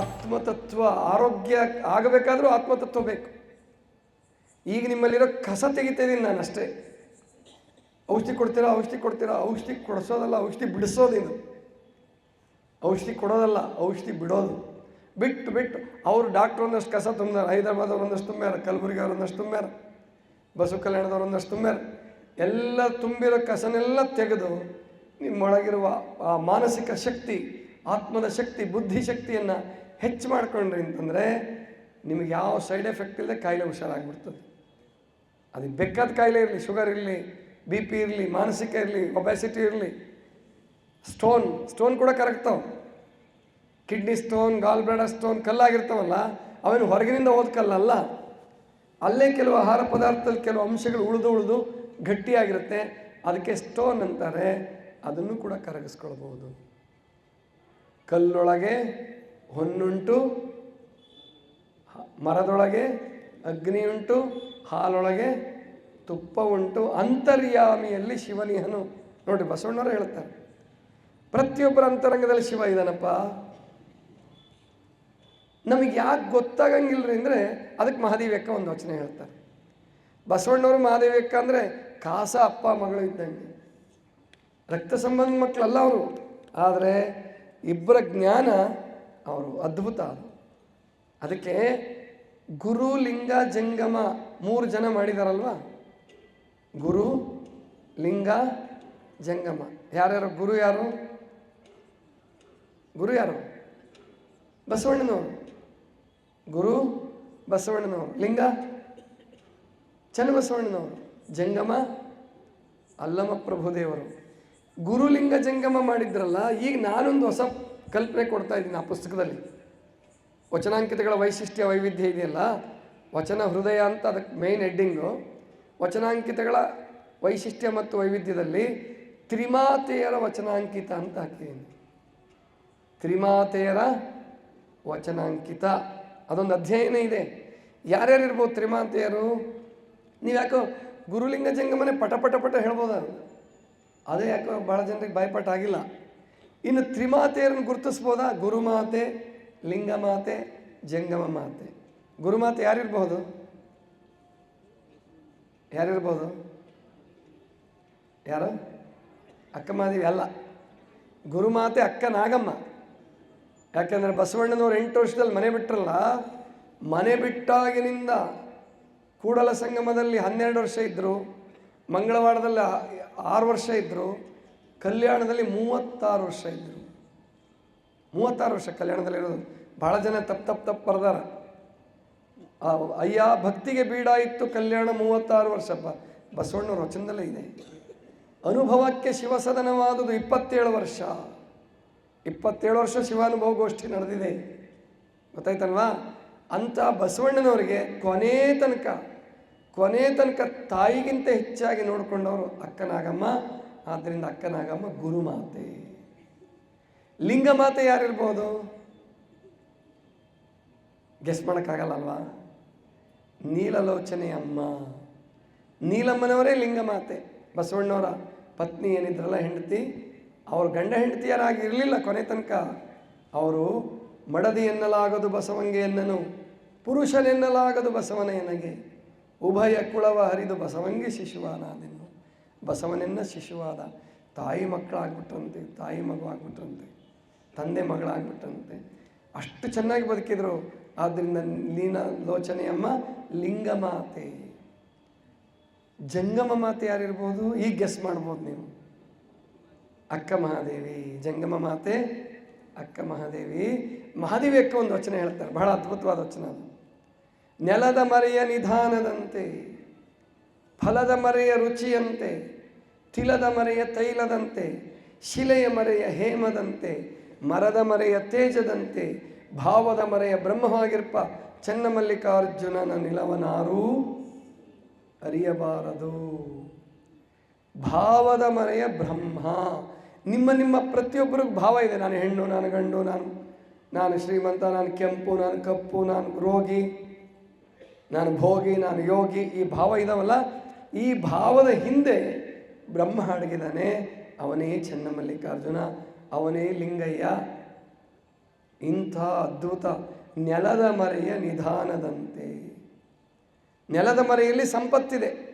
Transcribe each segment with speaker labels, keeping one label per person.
Speaker 1: ಆತ್ಮತತ್ವ, ಆರೋಗ್ಯ ಆಗಬೇಕಾದ್ರೂ ಆತ್ಮತತ್ವ ಬೇಕು. ಈಗ ನಿಮ್ಮಲ್ಲಿರೋ ಕಸ ತೆಗಿತಿದ್ದೀನಿ ನಾನು ಅಷ್ಟೇ ಔಷಧಿ ಕೊಡ್ತೀರಾ ಔಷಧಿ ಕೊಡ್ತೀರಾ? ಔಷಧಿ ಕೊಡಿಸೋದಲ್ಲ, ಔಷಧಿ ಬಿಡಿಸೋದಿದು ಔಷಧಿ ಕೊಡೋದಲ್ಲ, ಔಷಧಿ ಬಿಡೋದು. ಬಿಟ್ಟು ಬಿಟ್ಟು ಅವರು ಡಾಕ್ಟ್ರ್ ಒಂದಷ್ಟು ಕಸ ತುಂಬ್ಯಾರ ಹೈದರಾಬಾದವ್ರು ಒಂದಷ್ಟು ತುಂಬ್ಯಾರ, ಕಲಬುರಗಿ ಅವ್ರು ಒಂದಷ್ಟು ತುಂಬ್ಯಾರ, ಬಸವ ಕಲ್ಯಾಣದವ್ರು ಒಂದಷ್ಟು ತುಂಬ್ಯಾರ. ಎಲ್ಲ ತುಂಬಿರೋ ಕಸನೆಲ್ಲ ತೆಗೆದು ನಿಮ್ಮೊಳಗಿರುವ ಆ ಮಾನಸಿಕ ಶಕ್ತಿ, ಆತ್ಮದ ಶಕ್ತಿ, ಬುದ್ಧಿ ಶಕ್ತಿಯನ್ನು ಹೆಚ್ಚು ಮಾಡ್ಕೊಂಡ್ರಿ ಅಂತಂದರೆ ನಿಮಗೆ ಯಾವ ಸೈಡ್ ಎಫೆಕ್ಟ್ ಇಲ್ಲದೆ ಕಾಯಿಲೆ ಹುಷಾರಾಗ್ಬಿಡ್ತದೆ. ಅದು ಬೇಕಾದ ಕಾಯಿಲೆ ಇರಲಿ ಶುಗರ್ ಇರಲಿ ಬಿ ಪಿ ಇರಲಿ, ಮಾನಸಿಕ ಇರಲಿ ಒಬೆಸಿಟಿ ಇರಲಿ ಸ್ಟೋನ್ ಸ್ಟೋನ್ ಕೂಡ ಕರಗ್ತಾವೆ kidney stone gall bladder stone ಕಲ್ಲಾಗಿರ್ತಾವಲ್ಲ, ಅವನು ಹೊರಗಿನಿಂದ ಹೋದ ಅಲ್ಲೇ ಕೆಲವು ಆಹಾರ ಪದಾರ್ಥದಲ್ಲಿ ಕೆಲವು ಅಂಶಗಳು ಉಳಿದು ಉಳಿದು ಗಟ್ಟಿಯಾಗಿರುತ್ತೆ. ಅದಕ್ಕೆ ಸ್ಟೋನ್ ಅಂತಾರೆ, ಅದನ್ನು ಕೂಡ ಕರಗಿಸ್ಕೊಳ್ಬೋದು ಕಲ್ಲೊಳಗೆ ಹೊನ್ನುಂಟು, ಮರದೊಳಗೆ ಅಗ್ನಿ ಉಂಟು ಹಾಲೊಳಗೆ ತುಪ್ಪ ಉಂಟು ಅಂತರ್ಯಾಮಿಯಲ್ಲಿ ಶಿವನಿಹನು ನೋಡಿ ಬಸವಣ್ಣವರು ಹೇಳ್ತಾರೆ. ಪ್ರತಿಯೊಬ್ಬರ ಅಂತರಂಗದಲ್ಲಿ ಶಿವ ಇದ್ದಾನಪ್ಪ ನಮಗೆ ಯಾಕೆ ಗೊತ್ತಾಗಂಗಿಲ್ಲರಿ ಅಂದರೆ ಅದಕ್ಕೆ ಮಹಾದೇವ್ಯಕ್ಕ ಒಂದು ವಚನ ಹೇಳ್ತಾರೆ. ಬಸವಣ್ಣವರು ಮಹಾದೇವ್ಯಕ್ಕ ಅಂದರೆ ಕಾಸ ಅಪ್ಪ ಮಗಳು ಇದ್ದಂಗೆ. ರಕ್ತ ಸಂಬಂಧ ಮಕ್ಕಳಲ್ಲ ಅವರು. ಆದರೆ ಇಬ್ಬರ ಜ್ಞಾನ ಅವರು ಅದ್ಭುತ. ಅದು ಅದಕ್ಕೆ ಗುರು ಲಿಂಗ ಜಂಗಮ ಮೂರು ಜನ ಮಾಡಿದಾರಲ್ವಾ? ಗುರು ಲಿಂಗ ಜಂಗಮ. ಯಾರ್ಯಾರು? ಗುರು ಯಾರು? ಗುರು ಯಾರು? ಬಸವಣ್ಣನವರು. ಗುರು ಬಸವಣ್ಣನವರು. ಲಿಂಗ ಚನ್ನಬಸವಣ್ಣನವರು ಜಂಗಮ ಅಲ್ಲಮ ಪ್ರಭುದೇವರು. ಗುರುಲಿಂಗ ಜಂಗಮ ಮಾಡಿದ್ರಲ್ಲ, ಈಗ ನಾನೊಂದು ಹೊಸ ಕಲ್ಪನೆ ಕೊಡ್ತಾ ಇದ್ದೀನಿ ಆ ಪುಸ್ತಕದಲ್ಲಿ. ವಚನಾಂಕಿತಗಳ ವೈಶಿಷ್ಟ್ಯ ವೈವಿಧ್ಯ ಇದೆಯಲ್ಲ? ವಚನ ಹೃದಯ ಅಂತ ಅದಕ್ಕೆ ಮೇನ್ ಹೆಡ್ಡಿಂಗು ವಚನಾಂಕಿತಗಳ ವೈಶಿಷ್ಟ್ಯ ಮತ್ತು ವೈವಿಧ್ಯದಲ್ಲಿ ತ್ರಿಮಾತೆಯರ ವಚನಾಂಕಿತ ಅಂತ ಹಾಕಿದ್ದೀನಿ. ತ್ರಿಮಾತೆಯರ ವಚನಾಂಕಿತ. ಅದೊಂದು ಅಧ್ಯಯನ ಇದೆ. ಯಾರ್ಯಾರು ಇರ್ಬೋದು ತ್ರಿಮಾತೆಯರು? ನೀವು ಯಾಕೋ ಗುರುಲಿಂಗ ಜಂಗಮನೆ ಪಟ ಪಟ ಪಟ ಹೇಳ್ಬೋದು ಅದೇ ಯಾಕೋ ಭಾಳ ಜನರಿಗೆ ಭಯಪಟ್ಟಾಗಿಲ್ಲ. ಇನ್ನು ತ್ರಿಮಾತೆಯರನ್ನು ಗುರುತಿಸ್ಬೋದಾ? ಗುರುಮಾತೆ, ಲಿಂಗಮಾತೆ ಜಂಗಮ ಮಾತೆ ಗುರುಮಾತೆ ಯಾರಿರ್ಬೋದು ಯಾರಿರ್ಬೋದು? ಯಾರು? ಅಕ್ಕ ಮಾದೇವಿ ಅಲ್ಲ. ಗುರುಮಾತೆ ಅಕ್ಕ ನಾಗಮ್ಮ ಯಾಕೆಂದರೆ ಬಸವಣ್ಣನವರು ಎಂಟು ವರ್ಷದಲ್ಲಿ ಮನೆ ಬಿಟ್ಟರಲ್ಲ ಮನೆ ಬಿಟ್ಟಾಗಿನಿಂದ ಕೂಡಲ ಸಂಗಮದಲ್ಲಿ ಹನ್ನೆರಡು ವರ್ಷ ಇದ್ದರು ಮಂಗಳವಾರದಲ್ಲಿ ಆರು ವರ್ಷ ಇದ್ದರು ಕಲ್ಯಾಣದಲ್ಲಿ ಮೂವತ್ತಾರು ವರ್ಷ ಇದ್ದರು ಮೂವತ್ತಾರು ವರ್ಷ ಕಲ್ಯಾಣದಲ್ಲಿ ಇರೋದು. ಭಾಳ ಜನ ತಪ್ಪು ತಪ್ಪು ತಪ್ಪು ಬರ್ದಾರ. ಅಯ್ಯ ಭಕ್ತಿಗೆ ಬೀಡಾಯಿತ್ತು ಕಲ್ಯಾಣ ಮೂವತ್ತಾರು ವರ್ಷ ಬ ಬಸವಣ್ಣವ್ರ ವಚನದಲ್ಲೇ ಇದೆ. ಅನುಭವಕ್ಕೆ ಶಿವಸದನವಾದುದು ಇಪ್ಪತ್ತೇಳು ವರ್ಷ. ಇಪ್ಪತ್ತೇಳು ವರ್ಷ ಶಿವಾನುಭವ ಗೋಷ್ಠಿ ನಡೆದಿದೆ. ಗೊತ್ತಾಯ್ತಲ್ವಾ? ಅಂಥ ಬಸವಣ್ಣನವರಿಗೆ ಕೊನೆ ತನಕ ಕೊನೆ ತನಕ ತಾಯಿಗಿಂತ ಹೆಚ್ಚಾಗಿ ನೋಡಿಕೊಂಡವರು ಅಕ್ಕನಾಗಮ್ಮ ಆದ್ದರಿಂದ ಅಕ್ಕನಾಗಮ್ಮ ಗುರುಮಾತೆ. ಲಿಂಗಮಾತೆ ಯಾರಿರ್ಬೋದು? ಗೆಸ್ ಮಾಡೋಕ್ಕಾಗಲ್ಲ ಅಲ್ವಾ ನೀಲಲೋಚನೆ ಅಮ್ಮ. ನೀಲಮ್ಮನವರೇ ಲಿಂಗಮಾತೆ. ಬಸವಣ್ಣವರ ಪತ್ನಿ ಏನಿದ್ರಲ್ಲ ಹೆಂಡತಿ, ಅವ್ರ ಗಂಡ ಹೆಂಡತಿಯರಾಗಿ ಇರಲಿಲ್ಲ ಕೊನೆ ತನಕ. ಅವರು ಮಡದಿ ಎನ್ನಲಾಗದು ಬಸವಂಗೆ ಎನ್ನನು, ಪುರುಷನೆನ್ನಲಾಗದು ಬಸವನ ಎನಗೆ ಉಭಯ ಕುಳವ ಹರಿದು ಬಸವಂಗೆ ಶಿಶುವಾನಾದೆನು. ಬಸವನೆನ್ನ ಶಿಶುವಾದ. ತಾಯಿ ಮಕ್ಕಳಾಗ್ಬಿಟ್ರಂತೆ, ತಾಯಿ ಮಗು ಆಗ್ಬಿಟ್ರಂತೆ ತಂದೆ ಮಗಳಾಗ್ಬಿಟ್ರಂತೆ. ಅಷ್ಟು ಚೆನ್ನಾಗಿ ಬದುಕಿದ್ರು. ಆದ್ದರಿಂದ ಲೀನ ಲೋಚನೆಯಮ್ಮ ಲಿಂಗ ಮಾತೆ ಜಂಗಮ ಮಾತೆ ಯಾರಿರ್ಬೋದು? ಈಗ ಗೆಸ್ ಮಾಡ್ಬೋದು ನೀವು. ಅಕ್ಕ ಮಹಾದೇವಿ, ಜಂಗಮ ಮಾತೆ, ಅಕ್ಕ ಮಹಾದೇವಿ. ಮಹಾದೇವಿ ಅಕ್ಕ ಒಂದು ವಚನ ಹೇಳ್ತಾರೆ. ಬಹಳ ಅದ್ಭುತವಾದ ವಚನ ಅದು. ನೆಲದ ಮರೆಯ ನಿಧಾನದಂತೆ. ಫಲದ ಮರೆಯ ರುಚಿಯಂತೆ, ತಿಲದ ಮರೆಯ ತೈಲದಂತೆ, ಶಿಲೆಯ ಮರೆಯ ಹೇಮದಂತೆ, ಮರದ ಮರೆಯ ತೇಜದಂತೆ, ಭಾವದ ಮರೆಯ ಬ್ರಹ್ಮವಾಗಿರ್ಪ ಚನ್ನಮಲ್ಲಿಕಾರ್ಜುನನ ನಿಲವನಾರೂ ಅರಿಯಬಾರದು. ಭಾವದ ಮರೆಯ ಬ್ರಹ್ಮ, ನಿಮ್ಮ ನಿಮ್ಮ ಪ್ರತಿಯೊಬ್ಬರಿಗೂ ಭಾವ ಇದೆ. ನಾನು ಹೆಣ್ಣು, ನಾನು ಗಂಡು, ನಾನು ನಾನು ಶ್ರೀಮಂತ, ನಾನು ಕೆಂಪು, ನಾನು ಕಪ್ಪು, ನಾನು ರೋಗಿ, ನಾನು ಭೋಗಿ, ನಾನು ಯೋಗಿ, ಈ ಭಾವ ಇದಾವಲ್ಲ ಈ ಭಾವದ ಹಿಂದೆ ಬ್ರಹ್ಮ ಅಡಗಿದ್ದಾನೆ ಅವನೇ ಚೆನ್ನಮಲ್ಲಿಕಾರ್ಜುನ, ಅವನೇ ಲಿಂಗಯ್ಯ. ಇಂಥ ಅದ್ಭುತ ನೆಲದ ಮರೆಯ ನಿಧಾನದಂತೆ. ನೆಲದ ಮರೆಯಲ್ಲಿ ಸಂಪತ್ತಿದೆ.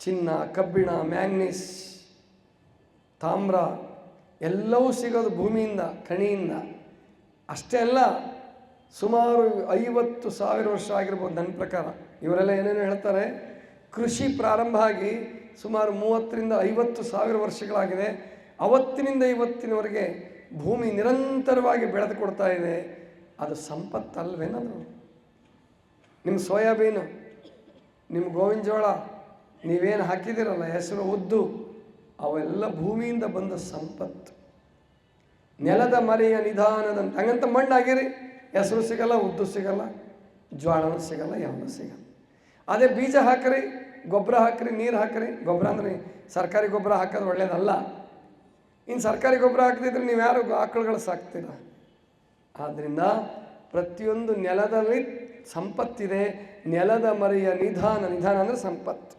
Speaker 1: ಚಿನ್ನ, ಕಬ್ಬಿಣ, ಮ್ಯಾಂಗ್ನೀಸ್, ತಾಮ್ರ ಎಲ್ಲವೂ ಸಿಗೋದು ಭೂಮಿಯಿಂದ, ಕಣಿಯಿಂದ. ಅಷ್ಟೇ ಅಲ್ಲ, ಸುಮಾರು ಐವತ್ತು ಸಾವಿರ ವರ್ಷ ಆಗಿರ್ಬೋದು ನನ್ನ ಪ್ರಕಾರ. ಇವರೆಲ್ಲ ಏನೇನು ಹೇಳ್ತಾರೆ? ಕೃಷಿ ಪ್ರಾರಂಭ ಆಗಿ ಸುಮಾರು ಮೂವತ್ತರಿಂದ ಐವತ್ತು ಸಾವಿರ ವರ್ಷಗಳಾಗಿದೆ. ಅವತ್ತಿನಿಂದ ಇವತ್ತಿನವರೆಗೆ ಭೂಮಿ ನಿರಂತರವಾಗಿ ಬೆಳೆದು ಕೊಡ್ತಾ ಇದೆ. ಅದು ಸಂಪತ್ತಲ್ವೇನದು? ನಿಮ್ಮ ಸೋಯಾಬೀನು ನಿಮ್ಮ ಗೋವಿನ ಜೋಳ, ನೀವೇನು ಹಾಕಿದಿರಲ್ಲ ಹೆಸರು ಉದ್ದು, ಅವೆಲ್ಲ ಭೂಮಿಯಿಂದ ಬಂದ ಸಂಪತ್ತು. ನೆಲದ ಮರೆಯ ನಿಧಾನದಂತ ಹಂಗಂತ ಮಣ್ಣಾಗಿರಿ. ಹೆಸರು ಸಿಗಲ್ಲ, ಉದ್ದು ಸಿಗಲ್ಲ, ಜ್ವಾಳನೂ ಸಿಗಲ್ಲ, ಯಾವನೂ ಸಿಗಲ್ಲ. ಅದೇ ಬೀಜ ಹಾಕ್ರಿ, ಗೊಬ್ಬರ ಹಾಕ್ರಿ, ನೀರು ಹಾಕ್ರಿ. ಗೊಬ್ಬರ ಅಂದ್ರೆ ಸರ್ಕಾರಿ ಗೊಬ್ಬರ ಹಾಕೋದು ಒಳ್ಳೇದಲ್ಲ. ಇನ್ನು ಸರ್ಕಾರಿ ಗೊಬ್ಬರ ಹಾಕದಿದ್ರೆ ನೀವು ಯಾರು ಆಕಳುಗಳು ಸಾಕ್ತೀರ? ಆದ್ದರಿಂದ ಪ್ರತಿಯೊಂದು ನೆಲದಲ್ಲಿ ಸಂಪತ್ತಿದೆ. ನೆಲದ ಮರೆಯ ನಿಧಾನ ನಿಧಾನ ಅಂದರೆ ಸಂಪತ್ತು.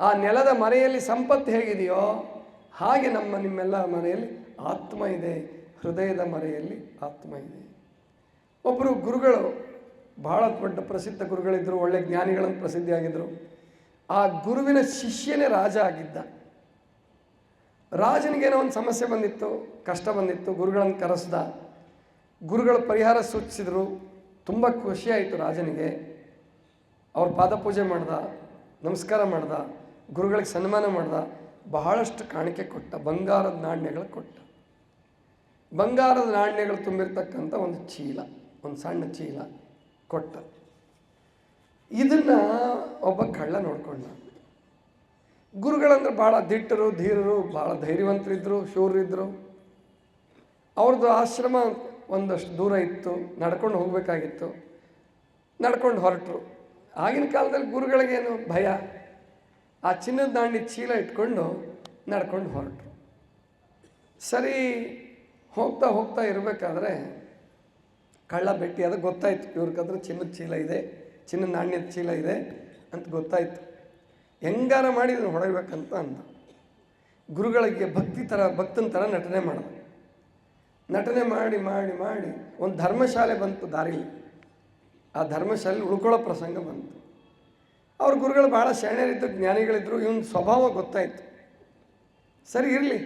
Speaker 1: ಆ ನೆಲದ ಮರೆಯಲ್ಲಿ ಸಂಪತ್ತು ಹೇಗಿದೆಯೋ ಹಾಗೆ ನಮ್ಮ ನಿಮ್ಮೆಲ್ಲ ಮನೆಯಲ್ಲಿ ಆತ್ಮ ಇದೆ. ಹೃದಯದ ಮರೆಯಲ್ಲಿ ಆತ್ಮ ಇದೆ. ಒಬ್ಬರು ಗುರುಗಳು ಬಹಳ ದೊಡ್ಡ ಪ್ರಸಿದ್ಧ ಗುರುಗಳಿದ್ದರು ಒಳ್ಳೆ ಜ್ಞಾನಿಗಳನ್ನು ಪ್ರಸಿದ್ಧಿಯಾಗಿದ್ದರು ಆ ಗುರುವಿನ ಶಿಷ್ಯನೇ ರಾಜ ಆಗಿದ್ದ. ರಾಜನಿಗೇನೋ ಒಂದು ಸಮಸ್ಯೆ ಬಂದಿತ್ತು, ಕಷ್ಟ ಬಂದಿತ್ತು, ಗುರುಗಳನ್ನು ಕರೆಸ್ದ. ಗುರುಗಳು ಪರಿಹಾರ ಸೂಚಿಸಿದರು. ತುಂಬ ಖುಷಿಯಾಯಿತು ರಾಜನಿಗೆ. ಅವ್ರ ಪಾದಪೂಜೆ ಮಾಡ್ದ, ನಮಸ್ಕಾರ ಮಾಡ್ದ, ಗುರುಗಳಿಗೆ ಸನ್ಮಾನ ಮಾಡ್ದ, ಬಹಳಷ್ಟು ಕಾಣಿಕೆ ಕೊಟ್ಟ, ಬಂಗಾರದ ನಾಣ್ಯಗಳು ಕೊಟ್ಟ. ಬಂಗಾರದ ನಾಣ್ಯಗಳು ತುಂಬಿರ್ತಕ್ಕಂಥ ಒಂದು ಚೀಲ, ಒಂದು ಸಣ್ಣ ಚೀಲ. ಕೊಟ್ಟ. ಇದನ್ನು ಒಬ್ಬ ಕಳ್ಳ ನೋಡ್ಕೊಂಡ. ಗುರುಗಳಂದ್ರೆ ಭಾಳ ದಿಟ್ಟರು, ಧೀರರು ಭಾಳ ಧೈರ್ಯವಂತರಿದ್ದರು ಶೂರರಿದ್ದರು ಅವ್ರದ್ದು ಆಶ್ರಮ ಒಂದಷ್ಟು ದೂರ ಇತ್ತು, ನಡ್ಕೊಂಡು ಹೋಗಬೇಕಾಗಿತ್ತು. ನಡ್ಕೊಂಡು ಹೊರಟರು. ಆಗಿನ ಕಾಲದಲ್ಲಿ ಗುರುಗಳಿಗೇನು ಭಯ? ಆ ಚಿನ್ನದ ದಾಂಡಿ ಚೀಲ ಇಟ್ಕೊಂಡು ನಡ್ಕೊಂಡು ಹೊರಟರು. ಸರಿ, ಹೋಗ್ತಾ ಹೋಗ್ತಾ ಇರಬೇಕಾದ್ರೆ ಕಳ್ಳ ಭೇಟಿ ಅದು ಗೊತ್ತಾಯ್ತು. ಇವ್ರಿಗಂದ್ರೆ ಚಿನ್ನದ ಚೀಲ ಇದೆ, ಚಿನ್ನದ ನಾಣ್ಯದ ಚೀಲ ಇದೆ ಅಂತ ಗೊತ್ತಾಯ್ತು. ಹೆಂಗಾರ ಮಾಡಿ ಇದನ್ನು ಹೊಡೆಯಬೇಕಂತ ಅಂದ. ಗುರುಗಳಿಗೆ ಭಕ್ತಿ ಥರ, ಭಕ್ತನ ಥರ ನಟನೆ ಮಾಡಿದ. ನಟನೆ ಮಾಡಿ ಮಾಡಿ ಮಾಡಿ ಒಂದು ಧರ್ಮಶಾಲೆ ಬಂತು ದಾರಿಲಿ. ಆ ಧರ್ಮಶಾಲೆ ಉಳ್ಕೊಳ್ಳೋ ಪ್ರಸಂಗ ಬಂತು. ಅವ್ರ ಗುರುಗಳು ಭಾಳ ಶಾಣ್ಯರಿದ್ದರು ಜ್ಞಾನಿಗಳಿದ್ದರು ಇವನ ಸ್ವಭಾವ ಗೊತ್ತಾಯಿತು. ಸರಿ ಇರಲಿ,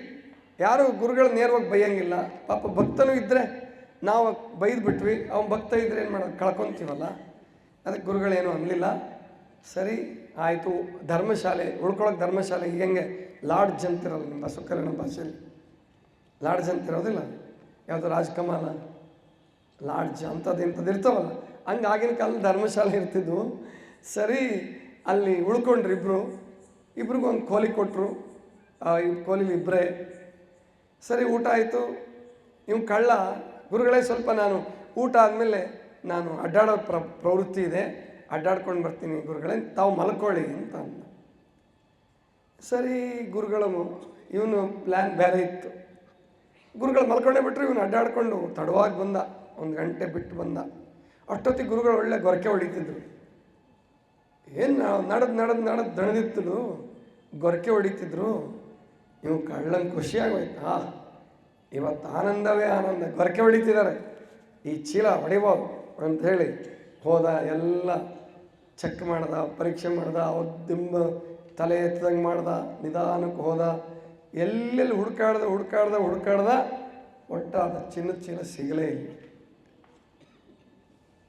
Speaker 1: ಯಾರು ಗುರುಗಳು ನೇರವಾಗಿ ಬೈಯಂಗಿಲ್ಲ ಪಾಪ ಭಕ್ತನೂ ಇದ್ದರೆ ನಾವು ಬೈದು ಬಿಟ್ವಿ ಅವ್ನು ಭಕ್ತ ಇದ್ರೆ ಏನು ಮಾಡೋದು, ಕಳ್ಕೊತೀವಲ್ಲ? ಅದಕ್ಕೆ ಗುರುಗಳೇನು ಅನ್ನಲಿಲ್ಲ ಸರಿ, ಆಯಿತು, ಧರ್ಮಶಾಲೆ ಉಳ್ಕೊಳ್ಳೋಕೆ ಧರ್ಮಶಾಲೆ ಈಗ ಹೆಂಗೆ ಲಾಡ್ಜ್ ಅಂತಿರಲ್ಲ ನಿಮ್ಮ ಬಸವಕಲ್ಯಾಣ ಭಾಷೆಯಲ್ಲಿ? ಲಾಡ್ಜ್ ಅಂತಿರೋದಿಲ್ಲ? ಯಾವುದು ರಾಜ್ಕಮಾಲ? ಲಾಡ್ಜ್ ಅಂಥದ್ದು ಇಂಥದ್ದು ಇರ್ತಾವಲ್ಲ? ಹಂಗೆ ಆಗಿನ ಕಾಲದಲ್ಲಿ ಧರ್ಮಶಾಲೆ ಇರ್ತಿದ್ವು. ಸರಿ, ಅಲ್ಲಿ ಉಳ್ಕೊಂಡ್ರು ಇಬ್ಬರು ಇಬ್ರಿಗೂ ಒಂದು ಕೋಲಿ ಕೊಟ್ಟರು ಈ ಕೋಲಿಲಿ ಇಬ್ಬರೇ ಸರಿ, ಊಟ ಆಯಿತು. ನೀವು ಕಳ್ಳ ಗುರುಗಳೇ, ಸ್ವಲ್ಪ ನಾನು ಊಟ ಆದಮೇಲೆ ನಾನು ಅಡ್ಡಾಡೋ ಪ್ರ, ಪ್ರವೃತ್ತಿ ಇದೆ. ಅಡ್ಡಾಡ್ಕೊಂಡು ಬರ್ತೀನಿ ಗುರುಗಳೇ, ತಾವು ಮಲ್ಕೊಳ್ಳಿ ಅಂತ ಅಂದ. ಸರಿ ಗುರುಗಳು, ಇವನು ಪ್ಲ್ಯಾನ್ ಬೇರೆ ಇತ್ತು. ಗುರುಗಳು ಮಲ್ಕೊಂಡೇ ಬಿಟ್ಟರು ಇವನು ಅಡ್ಡಾಡ್ಕೊಂಡು ತಡವಾಗಿ ಬಂದ. ಒಂದು ಗಂಟೆ ಬಿಟ್ಟು ಬಂದ. ಅಷ್ಟೊತ್ತಿಗೆ ಗುರುಗಳು ಒಳ್ಳೆ ಗೊರಕೆ ಹೊಡಿತಿದ್ರು. ಏನು ನಡೆದು ನಡೆದು ನಡೆದು ದಣದಿತ್ತು ಗೊರಕೆ ಹೊಡಿತಿದ್ರು. ಇವ್ನು ಕಳ್ಳಂಗೆ ಖುಷಿಯಾಗೋಯ್ತು ಆ ಇವತ್ತು ಆನಂದವೇ ಆನಂದ. ಗೊರಕೆ ಹೊಡಿತಿದ್ದಾರೆ. ಈ ಚೀಲ ಹೊಡಿಬೋದು ಅಂತ ಹೇಳಿ ಹೋದ ಎಲ್ಲ ಚೆಕ್ ಮಾಡ್ದ, ಪರೀಕ್ಷೆ ಮಾಡ್ದ ದಿಂಬ ತಲೆ ಎತ್ತದಂಗೆ ಮಾಡ್ದ, ನಿಧಾನಕ್ಕೆ ಹೋದ, ಎಲ್ಲೆಲ್ಲಿ ಹುಡ್ಕಾಡ್ದ ಹುಡ್ಕಾಡ್ದ ಹುಡ್ಕಾಡ್ದ ಒಟ್ಟಾದ ಚಿನ್ನದ ಚೀಲ ಸಿಗಲೇ ಇಲ್ಲ.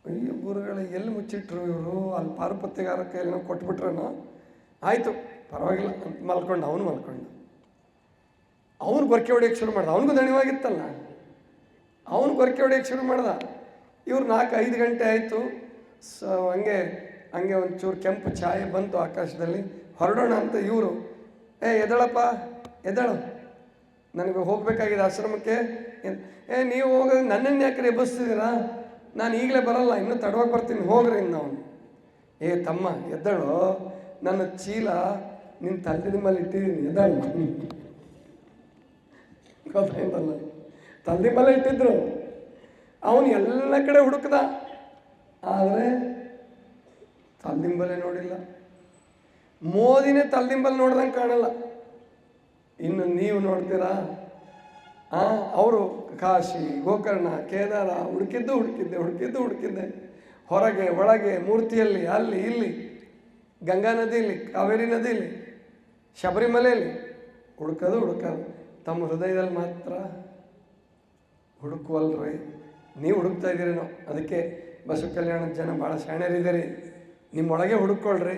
Speaker 1: ಅಯ್ಯೋ ಗುರುಗಳು ಎಲ್ಲಿ ಮುಚ್ಚಿಟ್ರು ಇವರು? ಅಲ್ಲಿ ಪಾರುಪತ್ಯಗಾರ ಕೈಯಲ್ಲಿ ಕೊಟ್ಬಿಟ್ರೇನೋ? ಆಯಿತು, ಪರವಾಗಿಲ್ಲ ಮಲ್ಕೊಂಡು, ಅವನು ಮಲ್ಕೊಂಡು. ಅವನು ಗೊರಕೆ ಹೊಡಿಯೋಕ್ಕೆ ಶುರು ಮಾಡ್ದ. ಅವನಿಗೂ ದಣಿವಾಗಿತ್ತಲ್ಲ. ಅವನು ಗೊರಕೆ ಹೊಡಿಯೋಕ್ಕೆ ಶುರು ಮಾಡ್ದ. ಇವ್ರು ನಾಲ್ಕು ಐದು ಗಂಟೆ ಆಯಿತು. ಸೊ, ಹಂಗೆ ಹಂಗೆ ಒಂಚೂರು ಕೆಂಪು ಛಾಯೆ ಬಂತು ಆಕಾಶದಲ್ಲಿ. ಹೊರಡೋಣ ಅಂತ ಇವರು. ಏ ಎದಳಪ್ಪ ಎದಳು ನನಗೆ ಹೋಗಬೇಕಾಗಿದೆ ಆಶ್ರಮಕ್ಕೆ. ಏ, ನೀವು ಹೋಗ ನನ್ನನ್ನು ಯಾಕೆ ಎಬ್ಬಿಸ್ತಿದ್ದೀರಾ ನಾನು ಈಗಲೇ ಬರಲ್ಲ, ಇನ್ನೂ ತಡವಾಗಿ ಬರ್ತೀನಿ, ಹೋಗ್ರಿ ಇನ್ನು ಅವನು. ಏ, ತಮ್ಮ, ಎದ್ದಳು. ನನ್ನ ಚೀಲ ನಿನ್ನ ತಲೆದ ಮೇಲೆ ಇಟ್ಟಿದ್ದೀನಿ, ಎದ್ದಳು. ಗೊತ್ತಾಯ್ತಲ್ಲ ತಂದೆ. ಮೇಲೆ ಇಟ್ಟಿದ್ರು. ಅವನು ಎಲ್ಲ ಕಡೆ ಹುಡುಕ್ದ. ಆದರೆ ತಲ್ದಿಂಬಲೆ ನೋಡಿಲ್ಲ. ಮೋದಿನೇ ತಲ್ದಿಂಬಲ್ ನೋಡ್ದಂಗೆ ಕಾಣಲ್ಲ. ಇನ್ನು ನೀವು ನೋಡ್ತೀರಾ? ಅವರು ಕಾಶಿ, ಗೋಕರ್ಣ, ಕೇದಾರ, ಹುಡುಕಿದ್ದು ಹುಡುಕಿದ್ದೆ ಹುಡುಕಿದ್ದು ಹುಡುಕಿದ್ದೆ. ಹೊರಗೆ, ಒಳಗೆ, ಮೂರ್ತಿಯಲ್ಲಿ, ಅಲ್ಲಿ, ಇಲ್ಲಿ. ಗಂಗಾ ನದಿಯಲ್ಲಿ ಕಾವೇರಿ ನದಿಯಲ್ಲಿ ಶಬರಿಮಲೆಯಲ್ಲಿ ಹುಡುಕೋದು ಹುಡುಕೋದು. ತಮ್ಮ ಹೃದಯದಲ್ಲಿ ಮಾತ್ರ ಹುಡುಕುವಲ್ರಿ. ನೀವು ಹುಡುಕ್ತಾ ಇದ್ದೀರೇನೋ, ಅದಕ್ಕೆ ಬಸವ ಕಲ್ಯಾಣದ ಜನ ಭಾಳ ಶಾಣ್ಯರಿದ್ದೀರಿ ನಿಮ್ಮೊಳಗೆ ಹುಡುಕೊಳ್ರಿ